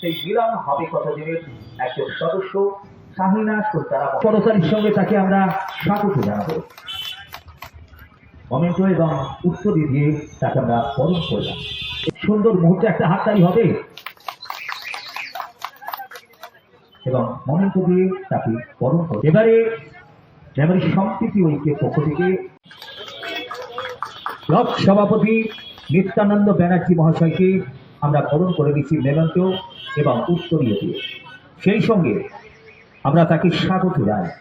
সেই মিলন হবে কতদিনের একজন সদস্য শাহিনা সুলতানা পরতারির সঙ্গে তাকে আমরা স্বাগত জানাব। কমেন্ট এবং উত্তর দিয়ে তাকে আমরা বরণ করলাম। সুন্দর মুহূর্তে একটা হাততালি হবে। এবং মমেন্ট দিয়ে তাকে বরণ করবে এবারে মেমরি সম্প্রীতি ঐক্যের পক্ষ থেকে ব্লক সভাপতি নিত্যানন্দ ব্যানার্জি মহাশয়কে আমরা বরণ করে দিচ্ছি মেমন্ত এবং উত্তরীয় দিয়ে। সেই সঙ্গে আমরা তাকে স্বাগত জানাই।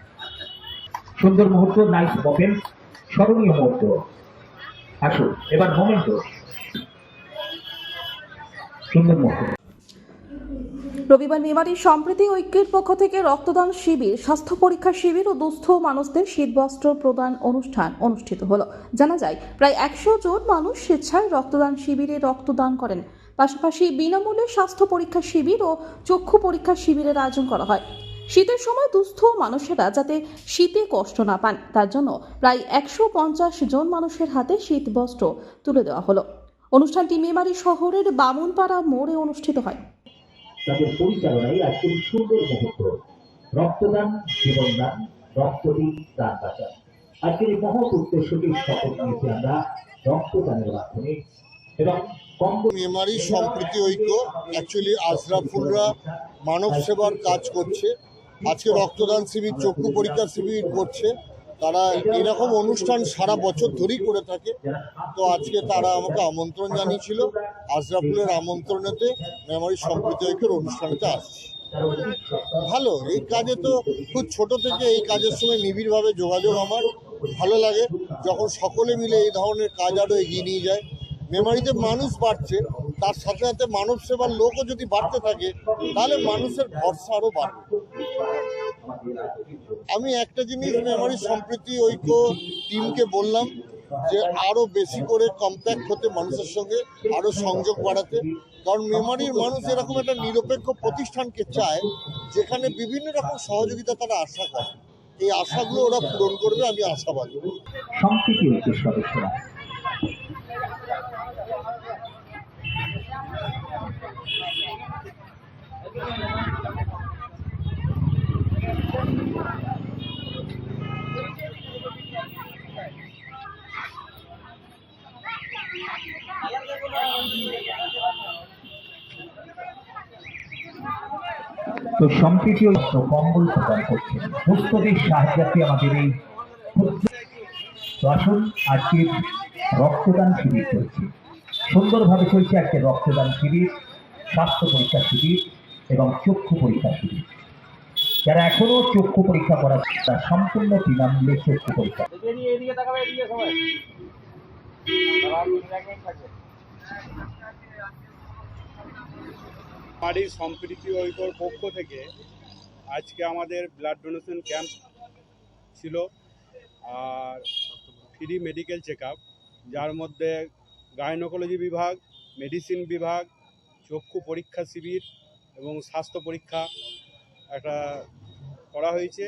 সুন্দর মুহূর্ত নাইস মোমেন্ট স্মরণীয় মুহূর্ত। আসুন, এবার মোমেন্ট সুন্দর মুহূর্ত। রবিবার মেমারি সম্প্রীতি ঐক্যের পক্ষ থেকে রক্তদান শিবির, স্বাস্থ্য পরীক্ষা শিবির ও দুস্থ মানুষদের শীতবস্ত্র প্রদান অনুষ্ঠান অনুষ্ঠিত হলো। জানা যায়, প্রায় একশো জন মানুষ স্বেচ্ছায় রক্তদান শিবিরে রক্তদান করেন। পাশাপাশি বিনামূল্যে স্বাস্থ্য পরীক্ষা শিবির ও চক্ষু পরীক্ষা শিবিরের আয়োজন করা হয়। শীতের সময় দুস্থ মানুষেরা যাতে শীতে কষ্ট না পান, তার জন্য প্রায় একশো পঞ্চাশ জন মানুষের হাতে শীত বস্ত্র তুলে দেওয়া হলো। অনুষ্ঠানটি মেমারি শহরের বামুনপাড়া মোড়ে অনুষ্ঠিত হয়। তাদের পরিচালনায় সুন্দর মুহূর্ত রক্তদান, জীবনদান বাঁচান আজকের মহৎ শপথ নিয়েছি আমরা রক্তদানের মাধ্যমে। এবং মেমারি, সম্প্রীতি ঐক্য। অ্যাকচুয়ালি আশরাফুলরা মানব সেবার কাজ করছে। আজকে রক্তদান শিবির, চক্ষু পরীক্ষা শিবির করছে। তারা এরকম অনুষ্ঠান সারা বছর ধরেই করে থাকে। তো আজকে তারা আমাকে আমন্ত্রণ জানিয়েছিল। আশরাফুলের আমন্ত্রণেতে মেমারি, সম্প্রীতি ঐক্যের অনুষ্ঠানেতে আসছি। ভালো, এই কাজে তো খুব ছোট থেকে এই কাজের সঙ্গে নিবিড়ভাবে যোগাযোগ আমার। ভালো লাগে যখন সকলে মিলে এই ধরনের কাজ আরও এগিয়ে নিয়ে যায়। মেমারিতে মানুষ বাড়ছে, তার সাথে সাথে মানব সেবার লোকও যদি বাড়তে থাকে, তাহলে মানুষের ভরসা আরও বাড়বে। আমি একটা জিনিস মেমারি সম্প্রীতি, ঐক্য টিমকে বললাম যে আরও বেশি করে কম্প্যাক্ট হতে মানুষের সঙ্গে আরও সংযোগ বাড়াতে। কারণ মেমারির মানুষ এরকম একটা নিরপেক্ষ প্রতিষ্ঠানকে চায়, যেখানে বিভিন্ন রকম সহযোগিতা তারা আশা করে। এই আশাগুলো ওরা পূরণ করবে, আমি আশাবাদী। সম্প্রীতি সদস্যরা। তো সম্প্রীতি কম্বল প্রদান করছে দুস্থদের সাহায্যার্থে আমাদের এই আসুন, আজকের রক্তদান শিবির চলছে। সুন্দরভাবে চলছে আজকে রক্তদান শিবির, স্বাস্থ্য পরীক্ষা শিবির। এবং চক্ষু পরীক্ষা শিবির যারা এখনও চক্ষু পরীক্ষা করা তারা সম্পূর্ণ বিনামূল্যে চক্ষু পরীক্ষা বাড়ির সম্প্রীতি ঐক্যর পক্ষ থেকে আজকে আমাদের ব্লাড ডোনেশন ক্যাম্প ছিল আর ফ্রি মেডিকেল চেক যার মধ্যে গাইনোকোলজি বিভাগ মেডিসিন বিভাগ চক্ষু পরীক্ষা শিবির এবং স্বাস্থ্য পরীক্ষা একটা করা হয়েছে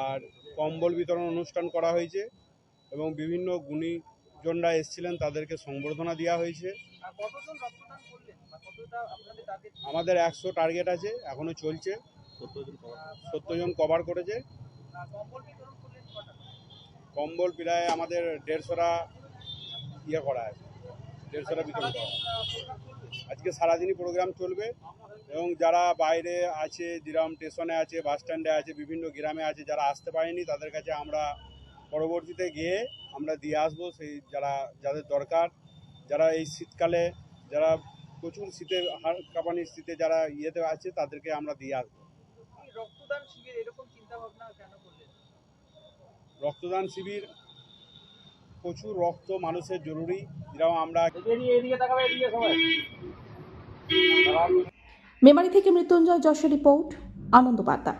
আর কম্বল বিতরণ অনুষ্ঠান করা হয়েছে এবং বিভিন্ন গুণীজনরা এসেছিলেন তাদেরকে সংবর্ধনা দেওয়া হয়েছে। আর কতজন রক্তদান করলেন? বা কতটা আপনাদের টার্গেট আমাদের একশো টার্গেট আছে এখনও চলছে। সত্তর জন কভার করেছে। কম্বল বিতরণ করলেন কটা? কম্বল প্রায় আমাদের দেড়শোটা ইয়ে করা আছে দেড়শোটা বিতরণ করা। আজকে সারাদিনই প্রোগ্রাম চলবে এবং যারা বাইরে আছে যেরকম স্টেশনে আছে বাস স্ট্যান্ডে আছে বিভিন্ন গ্রামে আছে যারা আসতে পারেনি তাদের কাছে আমরা পরবর্তীতে গিয়ে আমরা দিয়ে আসব। সেই যারা যাদের দরকার যারা এই শীতকালে যারা প্রচুর শীতে হাড় কাঁপানির শীতে যারা ইয়েতে আছে তাদেরকে আমরা দিয়ে আসব। রক্তদান শিবির এরকম চিন্তা কেন করলেন? রক্তদান শিবির প্রচুর রক্ত মানুষের জরুরি। যেরকম আমরা এদিকে এদিকে তাকাবে এদিকে সবাই সবাই। মেমারি থেকে মৃত্যুঞ্জয় যশের রিপোর্ট আনন্দ বার্তা